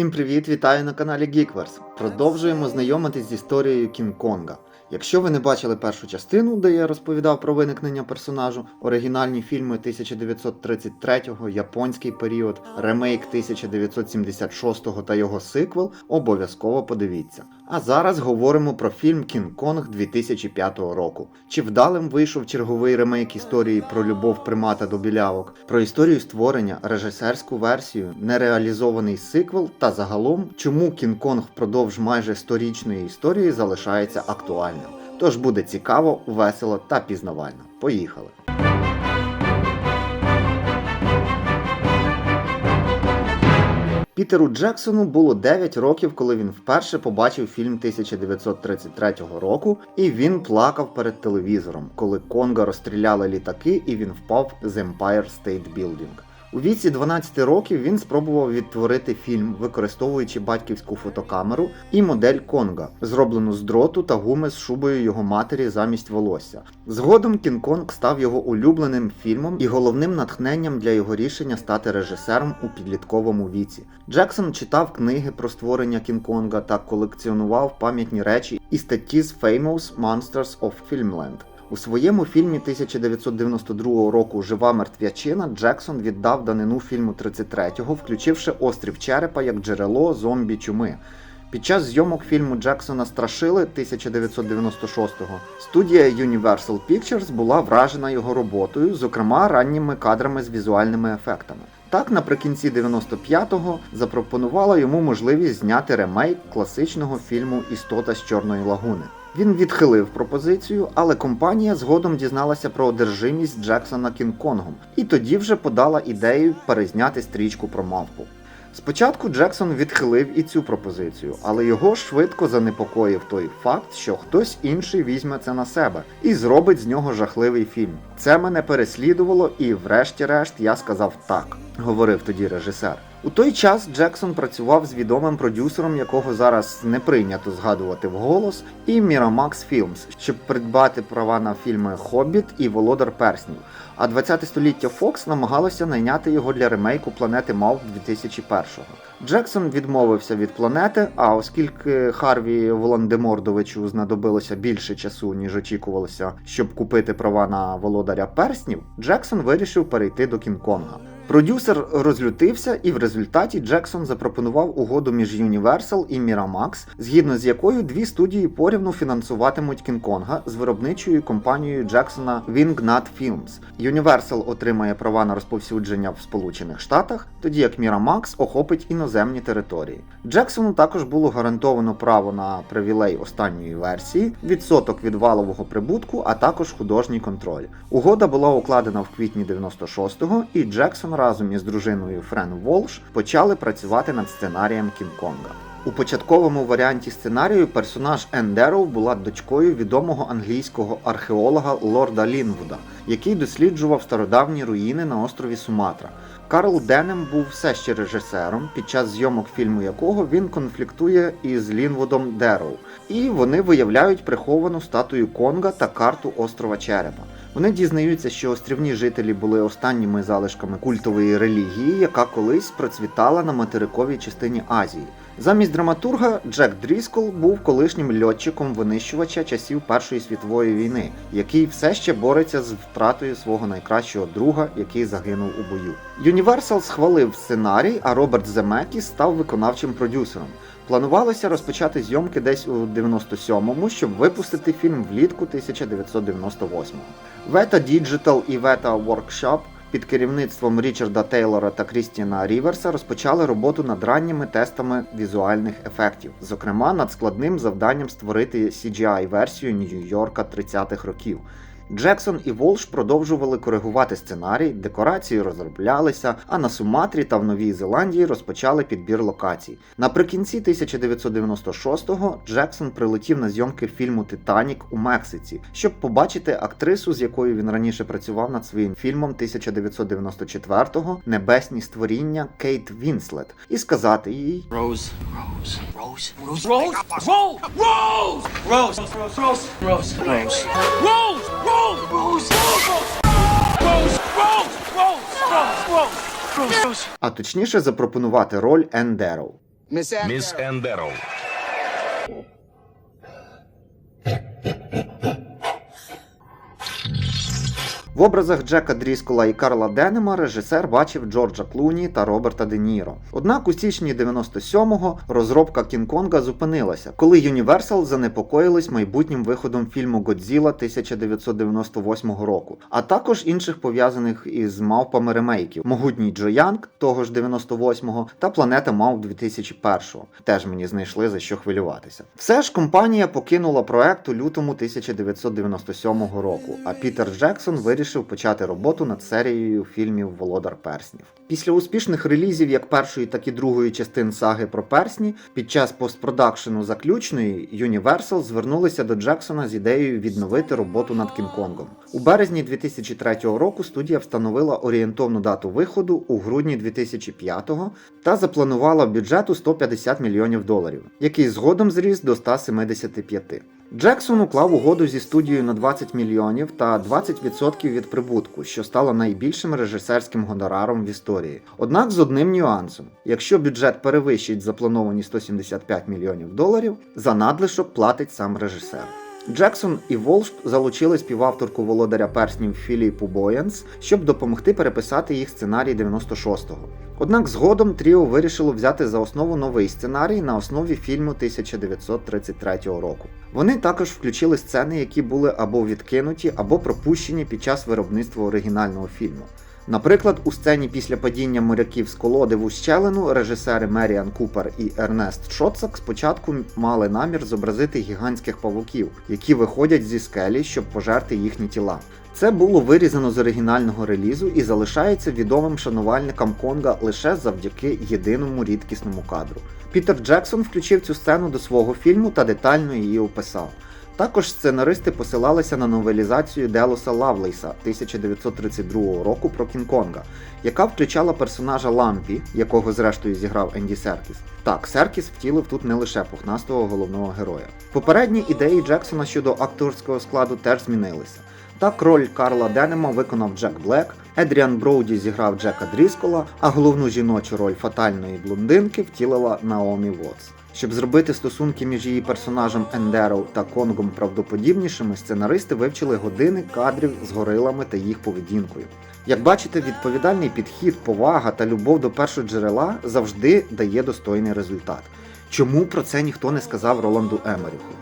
Всім привіт! Вітаю на каналі Geekverse. Продовжуємо знайомитись з історією Кінг-Конга. Якщо ви не бачили першу частину, де я розповідав про виникнення персонажу, оригінальні фільми 1933-го, японський період, ремейк 1976-го та його сиквел, обов'язково подивіться. А зараз говоримо про фільм Кінг-Конг 2005 року. Чи вдалим вийшов черговий ремейк історії про любов примата до білявок, про історію створення, режисерську версію, нереалізований сиквел та загалом, чому Кінг-Конг впродовж майже сторічної історії залишається актуальним. Тож буде цікаво, весело та пізнавально. Поїхали! Пітеру Джексону було 9 років, коли він вперше побачив фільм 1933 року, і він плакав перед телевізором, коли Конга розстріляли літаки і він впав з Empire State Building. У віці 12 років він спробував відтворити фільм, використовуючи батьківську фотокамеру і модель Конга, зроблену з дроту та гуми з шубою його матері замість волосся. Згодом Кінг-Конг став його улюбленим фільмом і головним натхненням для його рішення стати режисером у підлітковому віці. Джексон читав книги про створення Кінг-Конга та колекціонував пам'ятні речі і статті з Famous Monsters of Filmland. У своєму фільмі 1992 року Жива мертвячина Джексон віддав данину фільму 33-го, включивши острів Черепа як джерело зомбі чуми. Під час зйомок фільму Джексона Страшили 1996-го студія Universal Pictures була вражена його роботою, зокрема ранніми кадрами з візуальними ефектами. Так, наприкінці 95-го запропонувала йому можливість зняти ремейк класичного фільму Істота з Чорної лагуни. Він відхилив пропозицію, але компанія згодом дізналася про одержимість Джексона Кінг-Конгом і тоді вже подала ідею перезняти стрічку про мавпу. Спочатку Джексон відхилив і цю пропозицію, але його швидко занепокоїв той факт, що хтось інший візьме це на себе і зробить з нього жахливий фільм. Це мене переслідувало, і, врешті-решт, я сказав так, говорив тоді режисер. У той час Джексон працював з відомим продюсером, якого зараз не прийнято згадувати вголос, і Miramax Films, щоб придбати права на фільми Хобіт і Володар Перснів. А 20 століття Фокс намагалося найняти його для ремейку планети Мавп 2001-го. Джексон відмовився від планети, а оскільки Харві Волан-де-Мордовичу знадобилося більше часу, ніж очікувалося, щоб купити права на володаря перснів, Джексон вирішив перейти до Кінг-Конга. Продюсер розлютився, і в результаті Джексон запропонував угоду між Universal і Miramax, згідно з якою дві студії порівну фінансуватимуть Кінг-Конга з виробничою компанією Джексона Wingnut Films. Universal отримає права на розповсюдження в Сполучених Штатах, тоді як Miramax охопить іноземні території. Джексону також було гарантовано право на привілей останньої версії, відсоток від валового прибутку, а також художній контроль. Угода була укладена в квітні 96-го, і Джексон разом із дружиною Френ Волш почали працювати над сценарієм Кінг-Конга. У початковому варіанті сценарію персонаж Ендероу була дочкою відомого англійського археолога Лорда Лінвуда, який досліджував стародавні руїни на острові Суматра. Карл Денем був все ще режисером, під час зйомок фільму якого він конфліктує із Лінвудом Дероу, і вони виявляють приховану статую Конга та карту острова Черепа. Вони дізнаються, що острівні жителі були останніми залишками культової релігії, яка колись процвітала на материковій частині Азії. Замість драматурга Джек Дріскол був колишнім льотчиком винищувача часів Першої світової війни, який все ще бореться з втратою свого найкращого друга, який загинув у бою. Юніверсал схвалив сценарій, а Роберт Земекіс став виконавчим продюсером. Планувалося розпочати зйомки десь у 97-му, щоб випустити фільм влітку 1998-го. Вета Digital і Вета Workshop під керівництвом Річарда Тейлора та Крістіана Ріверса розпочали роботу над ранніми тестами візуальних ефектів, зокрема над складним завданням створити CGI-версію Нью-Йорка 30-х років. Джексон і Волш продовжували коригувати сценарій, декорації розроблялися, а на Суматрі та в Новій Зеландії розпочали підбір локацій. Наприкінці 1996-го Джексон прилетів на зйомки фільму Титанік у Мексиці, щоб побачити актрису, з якою він раніше працював над своїм фільмом 1994-го Небесні створіння Кейт Вінслет, і сказати їй. Rose. Rose. Rose. Rose. Rose. Rose. Rose. Rose. Rose. Rose. Rose. Rose. Rose. Rose. Rolls, Rolls, Rolls, Rolls, Rolls, Rolls, Rolls. А точніше запропонувати роль Ендерол. Міс Ендерол. В образах Джека Дріскола і Карла Денема режисер бачив Джорджа Клуні та Роберта Де Ніро. Однак у січні 97-го розробка Кінг-Конга зупинилася, коли Universal занепокоїлись майбутнім виходом фільму Годзіла 1998 року, а також інших пов'язаних із мавпами ремейків Могутній Джо Янг того ж 98-го та Планета Мавп 2001-го. Теж мені знайшли за що хвилюватися. Все ж компанія покинула проект у лютому 1997 року, а Пітер Джексон вирішив почати роботу над серією фільмів Володар Перснів. Після успішних релізів як першої, так і другої частин саги про персні, під час постпродакшену заключної Universal звернулися до Джексона з ідеєю відновити роботу над Кінг-Конгом. У березні 2003 року студія встановила орієнтовну дату виходу у грудні 2005-го та запланувала бюджет у 150 мільйонів доларів, який згодом зріс до 175. Джексон уклав угоду зі студією на 20 мільйонів та 20% від прибутку, що стало найбільшим режисерським гонораром в історії. Однак з одним нюансом: якщо бюджет перевищить заплановані 175 мільйонів доларів, за надлишок платить сам режисер. Джексон і Волш залучили співавторку володаря перснів Філіпу Боянс, щоб допомогти переписати їх сценарій 96-го. Однак згодом Тріо вирішило взяти за основу новий сценарій на основі фільму 1933 року. Вони також включили сцени, які були або відкинуті, або пропущені під час виробництва оригінального фільму. Наприклад, у сцені після падіння моряків з колоди в ущелину режисери Меріан Купер і Ернест Шоцак спочатку мали намір зобразити гігантських павуків, які виходять зі скелі, щоб пожерти їхні тіла. Це було вирізано з оригінального релізу і залишається відомим шанувальникам Конга лише завдяки єдиному рідкісному кадру. Пітер Джексон включив цю сцену до свого фільму та детально її описав. Також сценаристи посилалися на новелізацію Делоса Лавлейса 1932 року про Кінг-Конга, яка включала персонажа Лампі, якого зрештою зіграв Енді Серкіс. Так, Серкіс втілив тут не лише пухнастого головного героя. Попередні ідеї Джексона щодо акторського складу теж змінилися. Так, роль Карла Денема виконав Джек Блек, Едріан Броуді зіграв Джека Дріскола, а головну жіночу роль фатальної блондинки втілила Наомі Вотс. Щоб зробити стосунки між її персонажем Ендероу та Конгом правдоподібнішими, сценаристи вивчили години кадрів з горилами та їх поведінкою. Як бачите, відповідальний підхід, повага та любов до першоджерела завжди дає достойний результат. Чому про це ніхто не сказав Роланду Емеріху?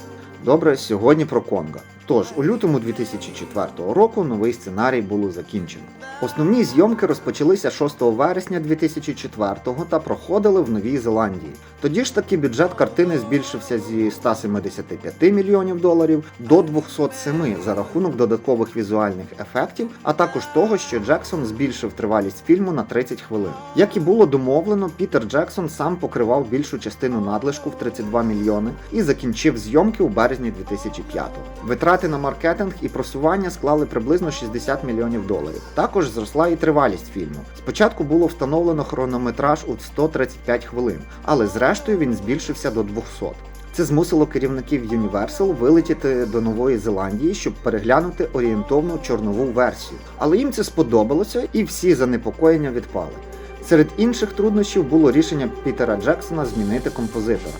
Добре, сьогодні про Конга. Тож, у лютому 2004 року новий сценарій було закінчено. Основні зйомки розпочалися 6 вересня 2004 та проходили в Новій Зеландії. Тоді ж таки бюджет картини збільшився зі 175 мільйонів доларів до 207 за рахунок додаткових візуальних ефектів, а також того, що Джексон збільшив тривалість фільму на 30 хвилин. Як і було домовлено, Пітер Джексон сам покривав більшу частину надлишку в 32 мільйони і закінчив зйомки у березні 2005-го. Витрати на маркетинг і просування склали приблизно 60 мільйонів доларів. Також зросла і тривалість фільму. Спочатку було встановлено хронометраж у 135 хвилин, але зрештою він збільшився до 200. Це змусило керівників Universal вилетіти до Нової Зеландії, щоб переглянути орієнтовну чорнову версію. Але їм це сподобалося і всі занепокоєння відпали. Серед інших труднощів було рішення Пітера Джексона змінити композитора.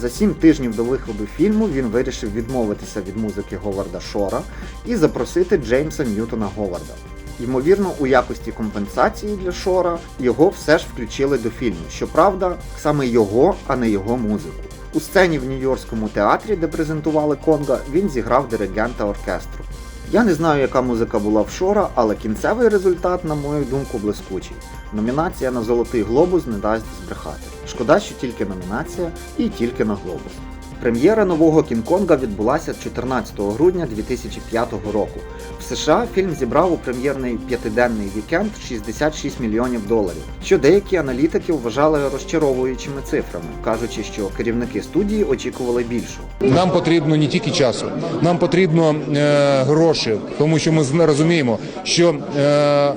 За сім тижнів до виходу фільму він вирішив відмовитися від музики Говарда Шора і запросити Джеймса Ньютона Говарда. Ймовірно, у якості компенсації для Шора його все ж включили до фільму. Щоправда, саме його, а не його музику. У сцені в Нью-Йоркському театрі, де презентували Конга, він зіграв диригента оркестру. Я не знаю, яка музика була в Шора, але кінцевий результат, на мою думку, блискучий. Номінація на Золотий глобус не дасть збрехати. Шкода, що тільки номінація і тільки на глобус. Прем'єра нового Кінг-Конга відбулася 14 грудня 2005 року. В США фільм зібрав у прем'єрний п'ятиденний вікенд 66 мільйонів доларів, що деякі аналітики вважали розчаровуючими цифрами, кажучи, що керівники студії очікували більшого. Нам потрібно не тільки часу, нам потрібно е, гроші, тому що ми розуміємо, що е,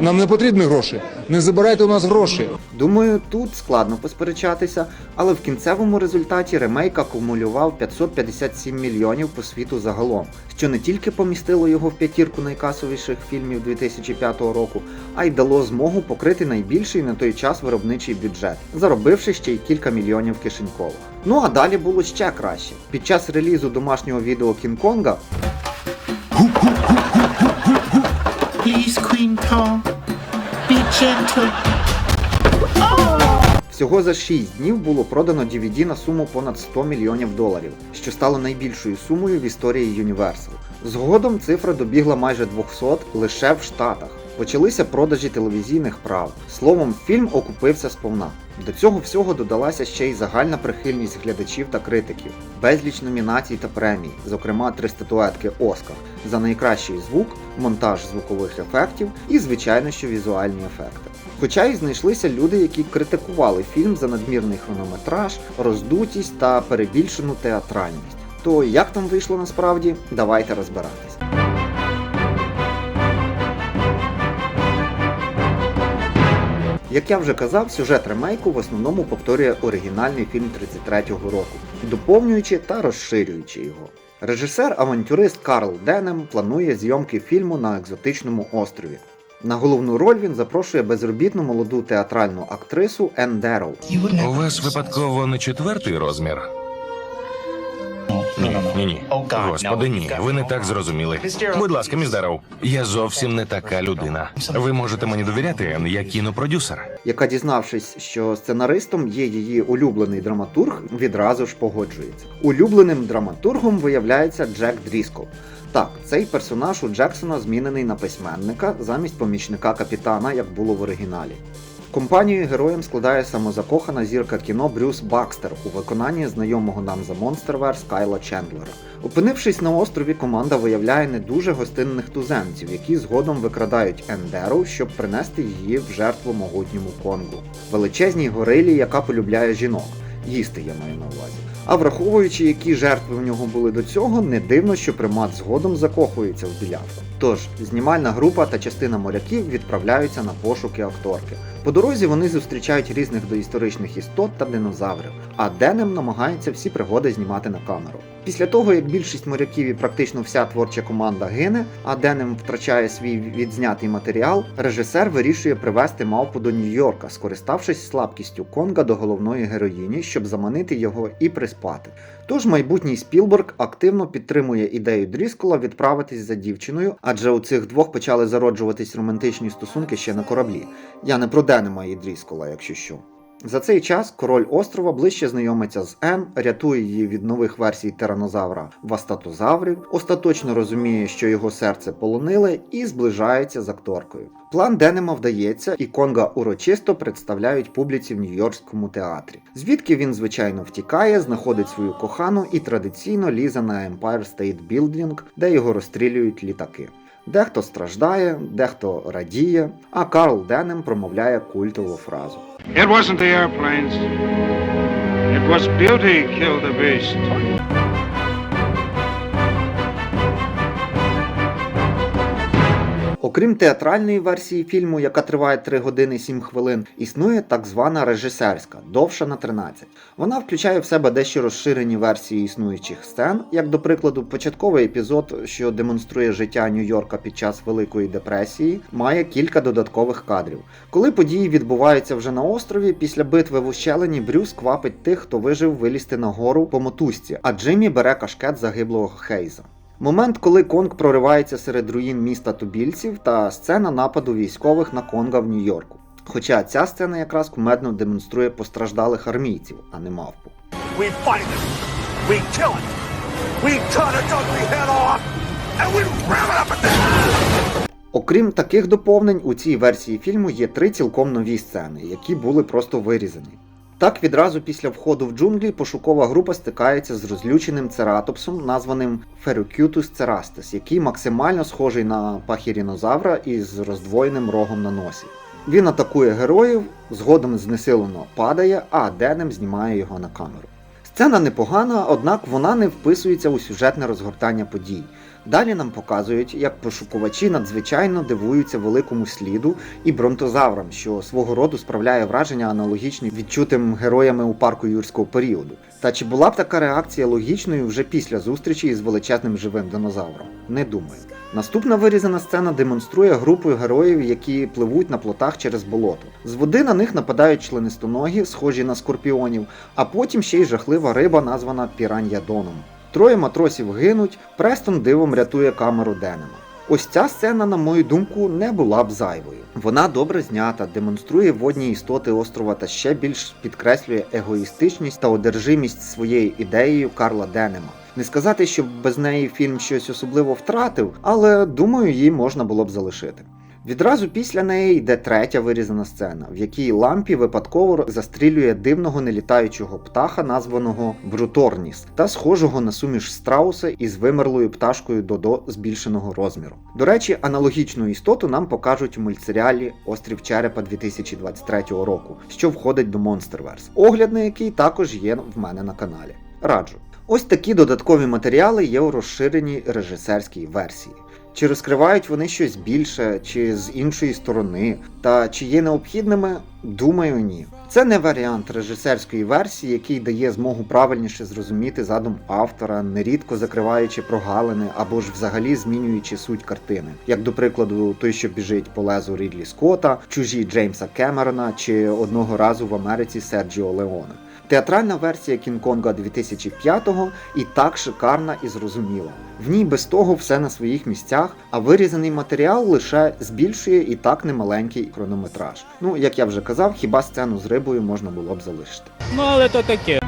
Нам не потрібні гроші. Не забирайте у нас гроші. Думаю, тут складно посперечатися, але в кінцевому результаті ремейк акумулював 557 мільйонів по світу загалом, що не тільки помістило його в п'ятірку найкасовіших фільмів 2005 року, а й дало змогу покрити найбільший на той час виробничий бюджет, заробивши ще й кілька мільйонів кишенькових. Ну а далі було ще краще. Під час релізу домашнього відео Кінг-Конга Please, Queen Tom, be gentle. Всього за 6 днів було продано DVD на суму понад 100 мільйонів доларів, що стало найбільшою сумою в історії Universal. Згодом цифра добігла майже 200 лише в Штатах. Почалися продажі телевізійних прав. Словом, фільм окупився сповна. До цього всього додалася ще й загальна прихильність глядачів та критиків, безліч номінацій та премій, зокрема три статуетки Оскар за найкращий звук, монтаж звукових ефектів і, звичайно, що візуальні ефекти. Хоча й знайшлися люди, які критикували фільм за надмірний хронометраж, роздутість та перебільшену театральність. То як там вийшло насправді, давайте розбиратись. Як я вже казав, сюжет ремейку в основному повторює оригінальний фільм 33-го року, доповнюючи та розширюючи його. Режисер-авантюрист Карл Денем планує зйомки фільму на екзотичному острові. На головну роль він запрошує безробітну молоду театральну актрису Ен Дерроу. У вас випадково не четвертий розмір? Ні, ні, ні. Господи, ні. Ви не так зрозуміли. Будь ласка, міс Дарроу, я зовсім не така людина. Ви можете мені довіряти, я кінопродюсер. яка, дізнавшись, що сценаристом є її улюблений драматург, відразу ж погоджується. Улюбленим драматургом виявляється Джек Дріскол. Так, цей персонаж у Джексона змінений на письменника замість помічника капітана, як було в оригіналі. Компанію героям складає самозакохана зірка кіно Брюс Бакстер у виконанні знайомого нам за Monsterverse Кайла Чендлера. Опинившись на острові, команда виявляє не дуже гостинних туземців, які згодом викрадають Ендеру, щоб принести її в жертву могутньому Конгу, величезній горилі, яка полюбляє жінок. Їсти я маю на увазі. А враховуючи, які жертви в нього були до цього, не дивно, що примат згодом закохується в білявку. Тож, знімальна група та частина моряків відправляються на пошуки акторки. По дорозі вони зустрічають різних доісторичних істот та динозаврів, а Денем намагається всі пригоди знімати на камеру. Після того, як більшість моряків і практично вся творча команда гине, а Денем втрачає свій відзнятий матеріал, режисер вирішує привезти мавпу до Нью-Йорка, скориставшись слабкістю Конга до головної героїні, щоб заманити його і приспати. Тож майбутній Спілберг активно підтримує ідею Дріскола відправитись за дівчиною, адже у цих двох почали зароджуватись романтичні стосунки ще на кораблі. Я не про Денема і Дріскола, якщо що. За цей час король острова ближче знайомиться з Ен, рятує її від нових версій тиранозавра вастатозаврів, остаточно розуміє, що його серце полонили, і зближається з акторкою. План Денема вдається, і Конга урочисто представляють публіці в Нью-Йоркському театрі. Звідки він, звичайно, втікає, знаходить свою кохану і традиційно лізе на Empire State Building, де його розстрілюють літаки. Дехто страждає, дехто радіє, а Карл Денем промовляє культову фразу. It wasn't the airplanes. It was beauty killed the beast. Окрім театральної версії фільму, яка триває 3 години 7 хвилин, існує так звана режисерська, довша на 13. Вона включає в себе дещо розширені версії існуючих сцен, як до прикладу, початковий епізод, що демонструє життя Нью-Йорка під час Великої депресії, має кілька додаткових кадрів. Коли події відбуваються вже на острові, після битви в ущелині Брюс квапить тих, хто вижив вилізти на гору по мотузці, а Джиммі бере кашкет загиблого Хейза. Момент, коли Конг проривається серед руїн міста тубільців та сцена нападу військових на Конга в Нью-Йорку. Хоча ця сцена якраз кумедно демонструє постраждалих армійців, а не мавпу. We fight it. We kill it. We cut its ugly head off. And we ram it up a Окрім таких доповнень, у цій версії фільму є три цілком нові сцени, які були просто вирізані. Так, відразу після входу в джунглі пошукова група стикається з розлюченим цератопсом, названим Ferrocutus cerastus, який максимально схожий на пахірінозавра із роздвоєним рогом на носі. Він атакує героїв, згодом знесилено падає, а Денем знімає його на камеру. Сцена непогана, однак вона не вписується у сюжетне розгортання подій. Далі нам показують, як пошукувачі надзвичайно дивуються великому сліду і бронтозаврам, що свого роду справляє враження аналогічні відчутим героями у парку юрського періоду. Та чи була б така реакція логічною вже після зустрічі із величезним живим динозавром? Не думаю. Наступна вирізана сцена демонструє групу героїв, які пливуть на плотах через болото. З води на них нападають членистоногі, схожі на скорпіонів, а потім ще й жахлива риба, названа Піран'я Доном. Троє матросів гинуть, Престон дивом рятує камеру Денема. Ось ця сцена, на мою думку, не була б зайвою. Вона добре знята, демонструє водні істоти острова та ще більш підкреслює егоїстичність та одержимість своєю ідеєю Карла Денема. Не сказати, що без неї фільм щось особливо втратив, але думаю, її можна було б залишити. Відразу після неї йде третя вирізана сцена, в якій лампі випадково застрілює дивного нелітаючого птаха, названого Бруторніс, та схожого на суміш страуса із вимерлою пташкою Додо збільшеного розміру. До речі, аналогічну істоту нам покажуть у мультсеріалі Острів Черепа 2023 року, що входить до Monsterverse, огляд на який також є в мене на каналі. Раджу. Ось такі додаткові матеріали є у розширеній режисерській версії. Чи розкривають вони щось більше, чи з іншої сторони, та чи є необхідними? Думаю, ні. Це не варіант режисерської версії, який дає змогу правильніше зрозуміти задум автора, нерідко закриваючи прогалини або ж взагалі змінюючи суть картини, як до прикладу, той, що біжить по лезу Рідлі Скотта, чужі Джеймса Кемерона чи одного разу в Америці Серджіо Леона. Театральна версія Кінг-Конга 2005-го і так шикарна і зрозуміла. В ній без того все на своїх місцях, а вирізаний матеріал лише збільшує і так немаленький хронометраж. Ну, як я вже казав, хіба сцену з рибою можна було б залишити. Ну, але то таке.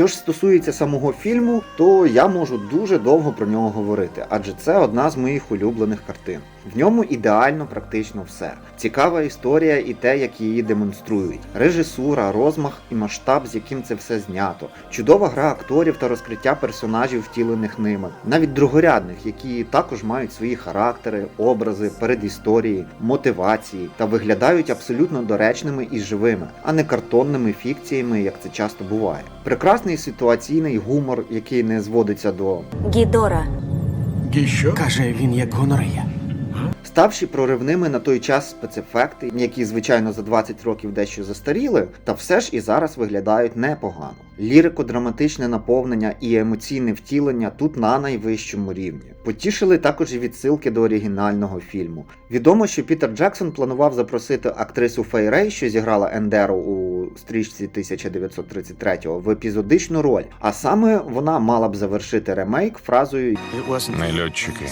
Що ж стосується самого фільму, то я можу дуже довго про нього говорити, адже це одна з моїх улюблених картин. В ньому ідеально практично все. Цікава історія і те, як її демонструють. Режисура, розмах і масштаб, з яким це все знято. Чудова гра акторів та розкриття персонажів, втілених ними, навіть другорядних, які також мають свої характери, образи, передісторії, мотивації та виглядають абсолютно доречними і живими, а не картонними фікціями, як це часто буває. Прекрасний ситуаційний гумор, який не зводиться до Гідора. Каже він як гонорея. Ставши проривними на той час спецефекти, які, звичайно, за 20 років дещо застаріли, та все ж і зараз виглядають непогано. Лірико-драматичне наповнення і емоційне втілення тут на найвищому рівні. Потішили також і відсилки до оригінального фільму. Відомо, що Пітер Джексон планував запросити актрису Фей Рей, що зіграла Ендеру у стрічці 1933-го, в епізодичну роль. А саме вона мала б завершити ремейк фразою Нальотчики.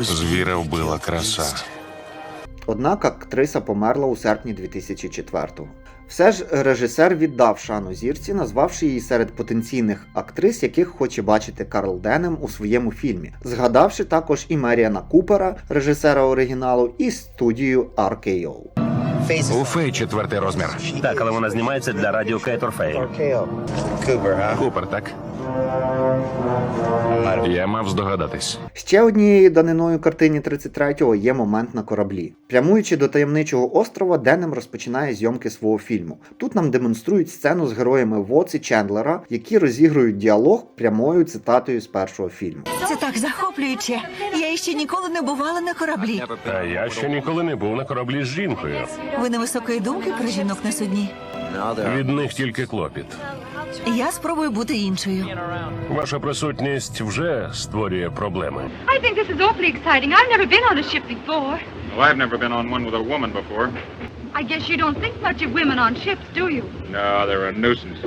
Звіра вбила краса. Однак актриса померла у серпні 2004-го. Все ж режисер віддав шану зірці, назвавши її серед потенційних актрис, яких хоче бачити Карл Денем у своєму фільмі, згадавши також і Меріана Купера, режисера оригіналу, і студію RKO. У фей четвертий розмір. Так, але вона знімається для радіо Кейтор Фей. Купер, так? Я мав здогадатись. Ще однією даниною картині 33-го є момент на кораблі. Прямуючи до таємничого острова, Денем розпочинає зйомки свого фільму. Тут нам демонструють сцену з героями Воц і Чендлера, які розігрують діалог прямою цитатою з першого фільму. Це так захоплююче. Я ще ніколи не бувала на кораблі. А я ще ніколи не був на кораблі з жінкою. Ви не високої думки про жінок на судні. Від них тільки клопіт. Я спробую бути іншою. Ваша присутність вже створює проблеми. I think this is awfully exciting. I've never been on a ship before. Well, I've never been on one with a woman before. I guess you don't think much of women on ships, do you? No, they're a nuisance.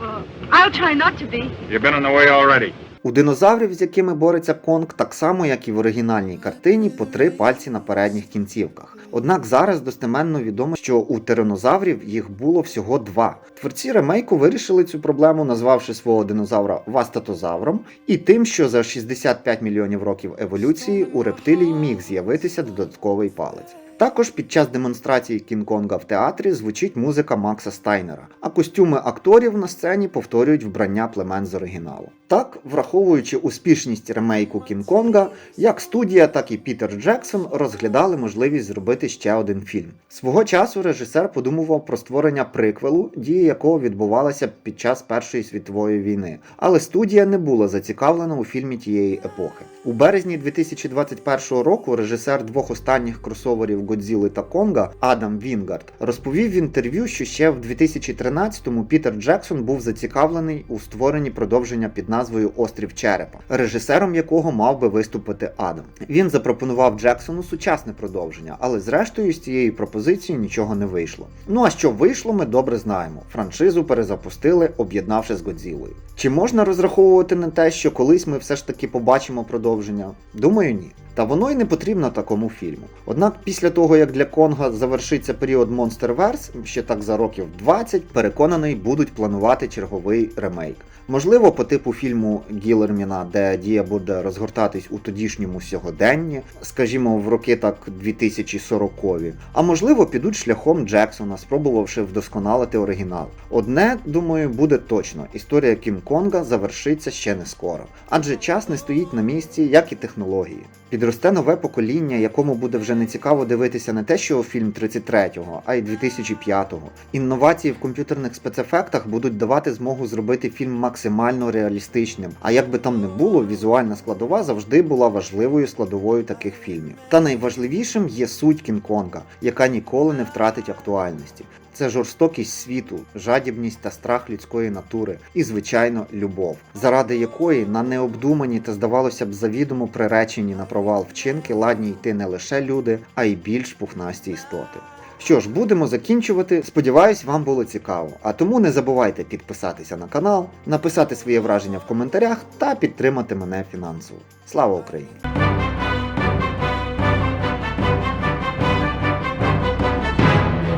Well, I'll try not to be. You've been on the way already. У динозаврів, з якими бореться Конг, так само як і в оригінальній картині, по три пальці на передніх кінцівках. Однак зараз достеменно відомо, що у тиранозаврів їх було всього два. Творці ремейку вирішили цю проблему, назвавши свого динозавра вастатозавром, і тим, що за 65 мільйонів років еволюції у рептилій міг з'явитися додатковий палець. Також під час демонстрації Кінг-Конга в театрі звучить музика Макса Стайнера, а костюми акторів на сцені повторюють вбрання племен з оригіналу. Так, враховуючи успішність ремейку Кінг-Конга, як студія, так і Пітер Джексон розглядали можливість зробити ще один фільм. Свого часу режисер подумував про створення приквелу, дія якого відбувалася під час Першої світової війни, але студія не була зацікавлена у фільмі тієї епохи. У березні 2021 року режисер двох останніх кросоверів Годзіли та Конга Адам Вінгард розповів в інтерв'ю, що ще в 2013-му Пітер Джексон був зацікавлений у створенні продовження під назвою Острів Черепа, режисером якого мав би виступити Адам. Він запропонував Джексону сучасне продовження, але зрештою з цієї пропозиції нічого не вийшло. Ну а що вийшло, ми добре знаємо. Франшизу перезапустили, об'єднавши з Годзілою. Чи можна розраховувати на те, що колись ми все ж таки побачимо продовження? Думаю, ні. Та воно й не потрібно такому фільму. Однак після того, як для Конга завершиться період Monsterverse, ще так за років 20, переконаний, будуть планувати черговий ремейк. Можливо, по типу фільму Гілерміна, де дія буде розгортатись у тодішньому сьогоденні, скажімо, в роки так 2040-ві. А можливо, підуть шляхом Джексона, спробувавши вдосконалити оригінал. Одне, думаю, буде точно: історія Кінг-Конга завершиться ще не скоро, адже час не стоїть на місці, як і технології. Підросте нове покоління, якому буде вже не цікаво дивитися не те, що фільм 33-го, а й 2005-го. Інновації в комп'ютерних спецефектах будуть давати змогу зробити фільм максимально реалістичним. А як би там не було, візуальна складова завжди була важливою складовою таких фільмів. Та найважливішим є суть Кінг-Конга, яка ніколи не втратить актуальності. Це жорстокість світу, жадібність та страх людської натури і, звичайно, любов, заради якої на необдумані та здавалося б завідомо приречені на провал вчинки ладні йти не лише люди, а й більш пухнасті істоти. Що ж, будемо закінчувати. Сподіваюсь, вам було цікаво. А тому не забувайте підписатися на канал, написати своє враження в коментарях та підтримати мене фінансово. Слава Україні!